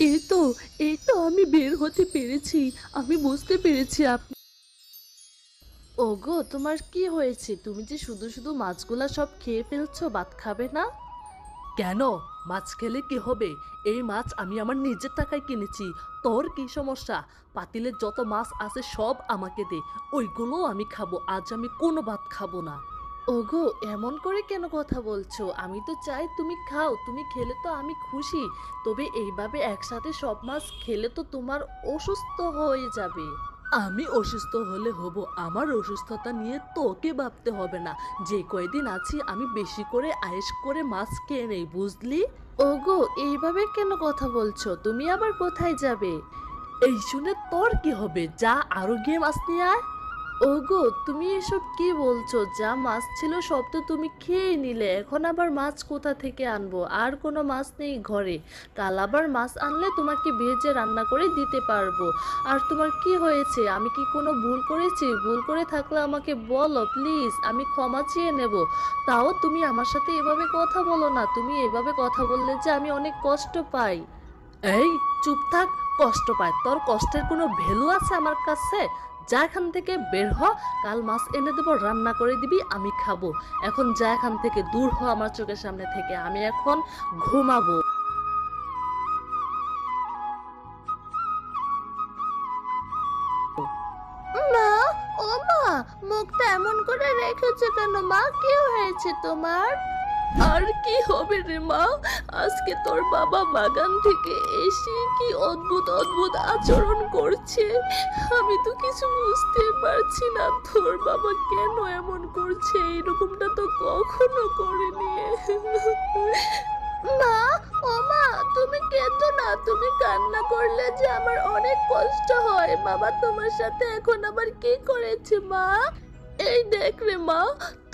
এই তো এই তো আমি বের হতে পেরেছি। আমি বুঝতে পেরেছি আপনি ওগো, তোমার কি হয়েছে? তুমি যে শুধু শুধু মাছগুলা সব খেয়ে ফেলছো, ভাত খাবে না? কেন? মাছ খেলে কি হবে? এই মাছ আমি আমার নিজের টাকায় কিনেছি। তোর কি সমস্যা? পাতিলের যত মাছ আছে সব আমাকে দে। ওইগুলো আমি খাব। আজ আমি কোনো ভাত খাব না। ওগো এমন করে কেন কথা বলছো? আমি তো চাই তুমি খাও তুমি খেলে তো আমি খুশি। তবে এইভাবে একসাথে সব মাছ খেলে তো তোমার অসুস্থ হয়ে যাবে। আমি অসুস্থ হলে হব আমার অসুস্থতা নিয়ে তোকে ভাবতে হবে না। যে কয়দিন আছি আমি বেশি করে আয়েস করে মাছ খেয়ে নেই বুঝলি? ওগো এইভাবে কেন কথা বলছো? তুমি আবার কোথায় যাবে? এই শুনে তোর কি হবে? যা আরও গিয়ে মাছ নিয়ে আয়। ওগো, তুমি এসব কি বলছো? যা মাছ ছিল সব তো তুমি খেয়ে নিলে, এখন আবার মাছ কোথা থেকে আনব? আর কোনো মাছ নেই ঘরে। কাল আবার মাছ আনলে তোমাকে ভেজে রান্না করে দিতে পারব। আর তোমার কি হয়েছে? আমি কি কোনো ভুল করেছি? ভুল করে থাকলে আমাকে বলো, প্লিজ, আমি ক্ষমা চেয়ে নেব। তাও তুমি আমার সাথে এভাবে কথা বলো না। তুমি এভাবে কথা বললে যে আমি অনেক কষ্ট পাই। এই, চুপ থাক, কষ্ট পায়। তোর কষ্টের কোনো ভ্যালু আছে আমার কাছে? যা এখান থেকে বের হ, কাল মাছ এনে দেবো, রান্না করে দিবি, আমি খাব। এখন যা এখান থেকে দূর হ, আমার চোখের সামনে থেকে, আমি এখন ঘুমাবো। মুখটা এমন করে রেখেছে কেন মা? কি হয়েছে তোমার? আর কি হবে রে মা? আজকে তোর বাবা বাগান থেকে এসে কি অদ্ভুত অদ্ভুত আচরণ করছে? আমি তো কিছু বুঝতে পারছি না তোর বাবা কেন এমন করছে? এরকমটা তো কখনো করেনি। মা, ও মা, তুমি কেঁদো না। তুমি কান্না করলে যে আমার অনেক কষ্ট হয়। বাবা তোমার সাথে এখন আবার কি করেছে মা? এই দেখ রে মা,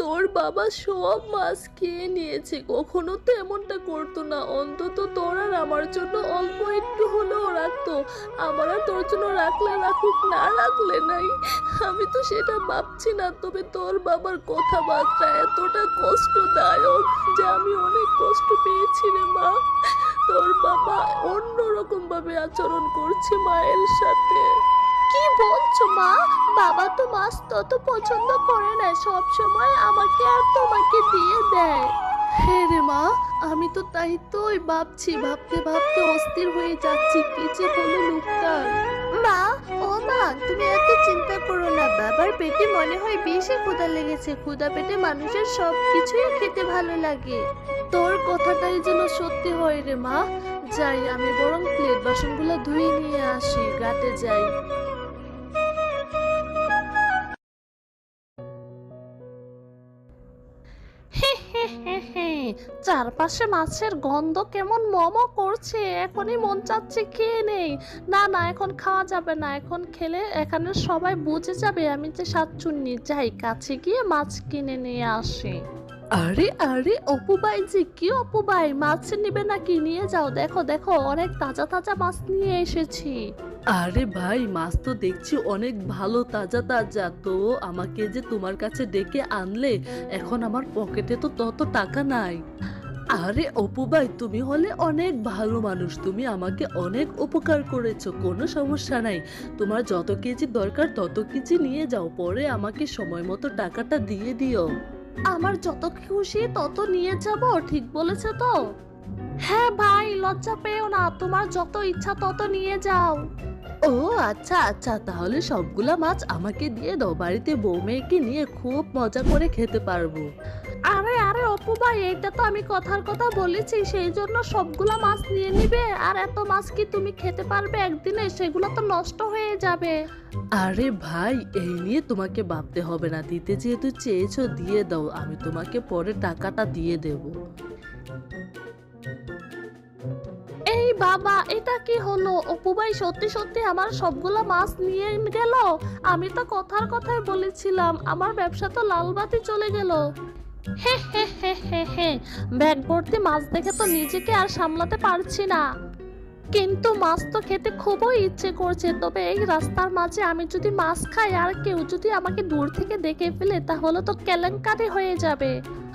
তোর বাবা সব মাছ খেয়ে নিয়েছে। কখনো তো এমনটা করতো না। অন্তত তোর আর আমার জন্য অল্প একটু হলেও রাখতো। আমার আর তোর জন্য রাখলে রাখুক, না রাখলে নাই। আমি তো সেটা ভাবছি না, তবে তোর বাবার কথাবার্তা এতটা কষ্টদায়ক যে আমি অনেক কষ্ট পেয়েছি রে মা। তোর বাবা অন্যরকম ভাবে আচরণ করছে মায়ের সাথে। কি বলছো, মা? বাবা তো মাছ তত পছন্দ করে না। সব সময় আমাকে আর তোমাকে দিয়ে দেয়। হ্যাঁ রে মা, আমি তো তাই তোই ভাবছি। ভাবতে ভাবতে অস্থির হয়ে যাচ্ছি। কি যে বলে লোকটার মা, ও মা, তুমি এত চিন্তা করো না। বাবার পেটে মনে হয় বেশি ক্ষুধা লেগেছে। ক্ষুধা পেটে মানুষের সব কিছুই খেতে ভালো লাগে। তোর কথাটাই যেন সত্যি হয় রে মা। যাই, আমি বরং প্লেট বাসনগুলো ধুয়ে নিয়ে আসি। গাতে যাই। চারপাশে মাছের গন্ধ কেমন মম করছে? এখনই মন চাচ্ছে খেয়ে নেই। না না, এখন খাওয়া যাবে না। এখন খেলে এখানে সবাই বুঝে যাবে আমি যে সাতচুন্নি যাই, কাছে গিয়ে মাছ কিনে নিয়ে আসি। আরে আরে, অপু ভাই জি কি অপু ভাই? মাছ নিবে নাকি? নিয়ে যাও। দেখো দেখো, অনেক তাজা তাজা মাছ নিয়ে এসেছি। আরে ভাই, মাছ তো দেখছি অনেক ভালো, তাজা তাজা। তো আমাকে যে তোমার কাছে ডেকে আনলে, এখন আমার পকেটে তো তত টাকা নাই। আরে অপু ভাই, তুমি হলে অনেক ভালো মানুষ। তুমি আমাকে অনেক উপকার করেছ, কোনো সমস্যা নাই। তোমার যত কেজি দরকার তত কেজি নিয়ে যাও, পরে আমাকে সময় মতো টাকাটা দিয়ে দিও। আমার যত খুশি তত নিয়ে যাব, ঠিক বলেছে তো? হ্যাঁ ভাই, লজ্জা পেও না, তোমার যত ইচ্ছা তত নিয়ে যাও। ও আচ্ছা আচ্ছা তাহলে সবগুলা মাছ আমাকে দিয়ে দাও বাড়িতে বউ মেয়েকে নিয়ে খুব মজা করে খেতে পারব। আরে আরে অপু ভাই এইটা তো আমি কথার কথা বলেছি সেই জন্য সবগুলা মাছ নিয়ে নিবে আর এত মাছ কি তুমি খেতে পারবে একদিনে? সেগুলো তো নষ্ট হয়ে যাবে। আরে ভাই এই নিয়ে তোমাকে ভাবতে হবে না দিতে যেহেতু চেয়েছো দিয়ে দাও আমি তোমাকে পরে টাকাটা দিয়ে দেব। বাবা, এটা কি হলো? অপু ভাই সত্যি সত্যি আমার সবগুলা মাছ নিয়ে গেল? আমি তো কথার কথাই বলেছিলাম, আমার ব্যবসা তো লালবাতি চলে গেল। হে হে হে হে হে, ব্যাগ ভর্তি মাছ দেখে তো নিজেকে আর সামলাতে পারছি না। কিন্তু মাছ তো খেতে খুবই ইচ্ছে করছে, তবে এই রাস্তার মাঝে আমি যদি মাছ খাই, আর কেউ যদি আমাকে দূর থেকে দেখে ফেলে, তাহলে তো কেলেঙ্কারি হয়ে যাবে।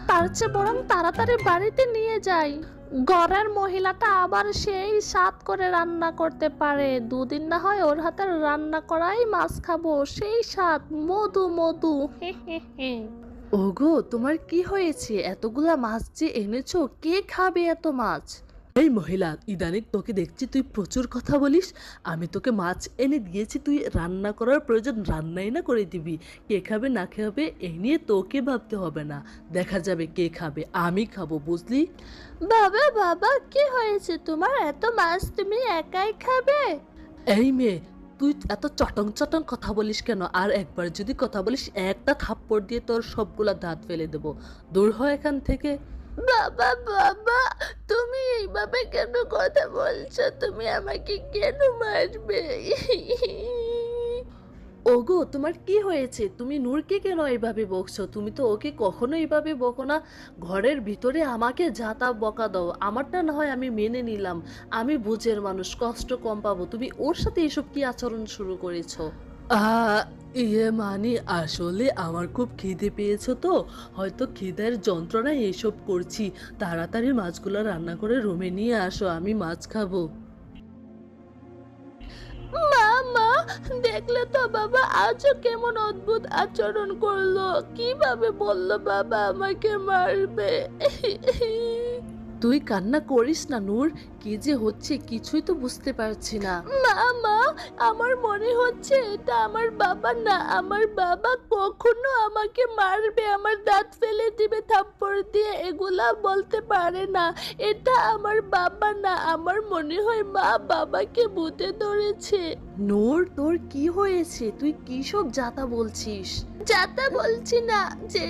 তার চেয়ে বরং তাড়াতাড়ি বাড়িতে নিয়ে যাই। ঘরের মহিলাটা আবার সেই স্বাদ করে রান্না করতে পারে। দুদিন না হয় ওর হাতে রান্না করাই মাছ খাব। সেই স্বাদ, মধু মধু। ওগো, তোমার কি হয়েছে? এতগুলা মাছ যে এনেছো, কে খাবে এত মাছ? এই মহিলা ইদানিক তোকে দেখছি তুই প্রচুর কথা বলিস। আমি তোকে মাছ এনে দিয়েছি তুই রান্না করার প্রয়োজন রান্নাই না করে দিবি। কে খাবে না খাবে এই নিয়ে তোকে ভাবতে হবে না। দেখা যাবে কে খাবে আমি খাব বুঝলি? বাবা বাবা কি হয়েছে? তোমার এত মাছ তুমি একাই খাবে? এই মেয়ে তুই এত চটং চটং কথা বলিস কেন? আর একবার যদি কথা বলিস একটা থাপ্পড় দিয়ে তোর সবগুলা দাঁত ফেলে দেবো। দূর হয় এখান থেকে। বাবা বাবা, তুমি এইভাবে কেন কথা বলছো? তুমি আমাকে কেন মারবে? ওগো, তোমার কি হয়েছে? তুমি নূরকে কেন এইভাবে বকছো? তুমি তো ওকে কখনো এইভাবে বকো না। ঘরের ভিতরে আমাকে যাতা বকা দাও। আমারটা না হয় আমি মেনে নিলাম। আমি বুঝের মানুষ, কষ্ট কম পাবো। তুমি ওর সাথে এসব কি আচরণ শুরু করেছ? ইয়ে মানে আসলে আমার খুব খিদে পেয়েছ তো। হয়তো খিদের যন্ত্রণায় এসব করছি। তাড়াতাড়ি মাছগুলো রান্না করে রুমে নিয়ে আসো, আমি মাছ খাব। মামা, দেখলে তো বাবা, আজও কেমন অদ্ভুত আচরণ করল। কীভাবে বলল বাবা আমাকে মারবে? তুই কান্না করিস না নূর। কি যে হচ্ছে কিছুই তো বুঝতে পারছি না। মামা আমার মনে হচ্ছে এটা আমার বাবা না। আমার বাবা কখনো আমাকে মারবে আমার দাঁত ফেলে দিবে থাপ্পড় দিয়ে এগুলা বলতে পারে না। এটা আমার বাবা না। আমার মনে হয় মা বাবাকে ভূতে ধরেছে। নূর তোর কি হয়েছে? তুই কি সব যাতা বলছিস? যাতা বলছি না যে